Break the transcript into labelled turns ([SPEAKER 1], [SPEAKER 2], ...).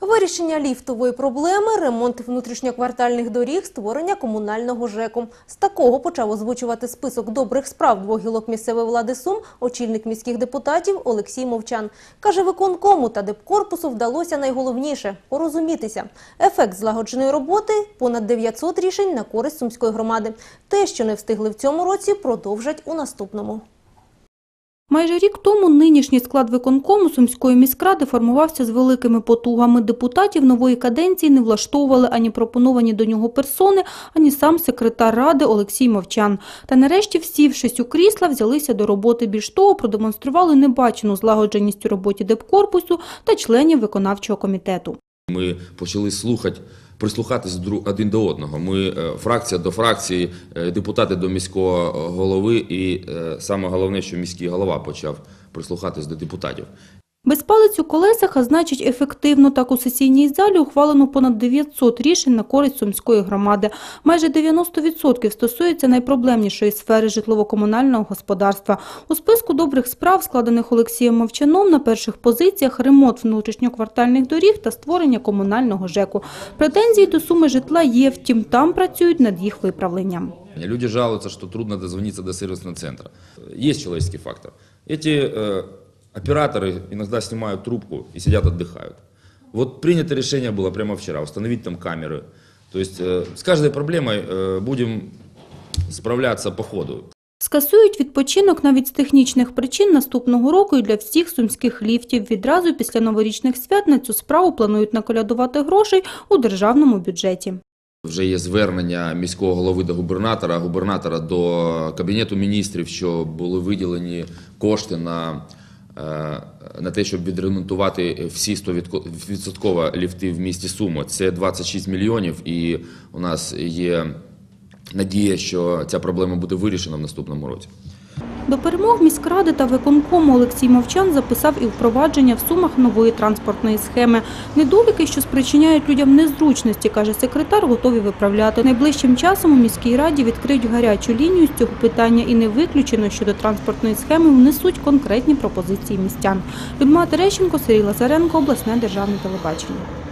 [SPEAKER 1] Вирішення ліфтової проблеми, ремонт внутрішньоквартальних доріг, створення комунального ЖЕКу. З такого почав озвучувати список добрих справ двох гілок місцевої влади Сум очільник міських депутатів Олексій Мовчан. Каже, виконкому та депкорпусу вдалося найголовніше – порозумітися. Ефект злагодженої роботи – понад 900 рішень на користь Сумської громади. Те, що не встигли в цьому році, продовжать у наступному.
[SPEAKER 2] Майже рік тому нинішній склад виконкому Сумської міськради формувався з великими потугами. Депутатів нової каденції не влаштовували ані пропоновані до нього персони, ані сам секретар ради Олексій Мовчан. Та нарешті, всівшись у крісла, взялися до роботи. Більш того, продемонстрували небачену злагодженість у роботі депкорпусу та членів виконавчого комітету.
[SPEAKER 3] Ми почали слухати, прислухатись друг один до одного. Ми е, фракція до фракції, е, депутати до міського голови, і е, саме головне, що міський голова почав прислухатись до депутатів.
[SPEAKER 2] Без палець у колесах, а значить ефективно, так у сесійній залі ухвалено понад 900 рішень на користь Сумської громади. Майже 90% стосується найпроблемнішої сфери житлово-комунального господарства. У списку добрих справ, складених Олексієм Мовчаном, на перших позиціях ремонт внутрішньоквартальних доріг та створення комунального ЖЕКу. Претензії до суми житла є, втім там працюють над їх виправленням.
[SPEAKER 3] Люди жалуются, что трудно дозвониться до сервисного центра. Есть человеческий фактор. Эти э, операторы иногда снимают трубку и сидят отдыхают. Вот принято решение было прямо вчера, установить там камеры. То есть э, с каждой проблемой э, будем справляться по ходу.
[SPEAKER 2] Скасують відпочинок навіть з технічних причин наступного року і для всіх сумських ліфтів. Відразу після новорічних свят на цю справу планують наколядувати грошей у державному бюджеті.
[SPEAKER 3] Вже є звернення міського голови до губернатора, губернатора до кабінету міністрів, що були виділені кошти на, е, на те, щоб відремонтувати всі 100% ліфти в місті Суми. Це 26 мільйонів, і у нас є надія, що ця проблема буде вирішена в наступному році.
[SPEAKER 2] До перемог міськради та виконкому Олексій Мовчан записав і впровадження в Сумах нової транспортної схеми. Недоліки, що спричиняють людям незручності, каже секретар, готові виправляти. Найближчим часом у міській раді відкриють гарячу лінію з цього питання і не виключено, що до транспортної схеми внесуть конкретні пропозиції містян. Людмила Терещенко, Сергій Лазаренко, обласне державне телебачення.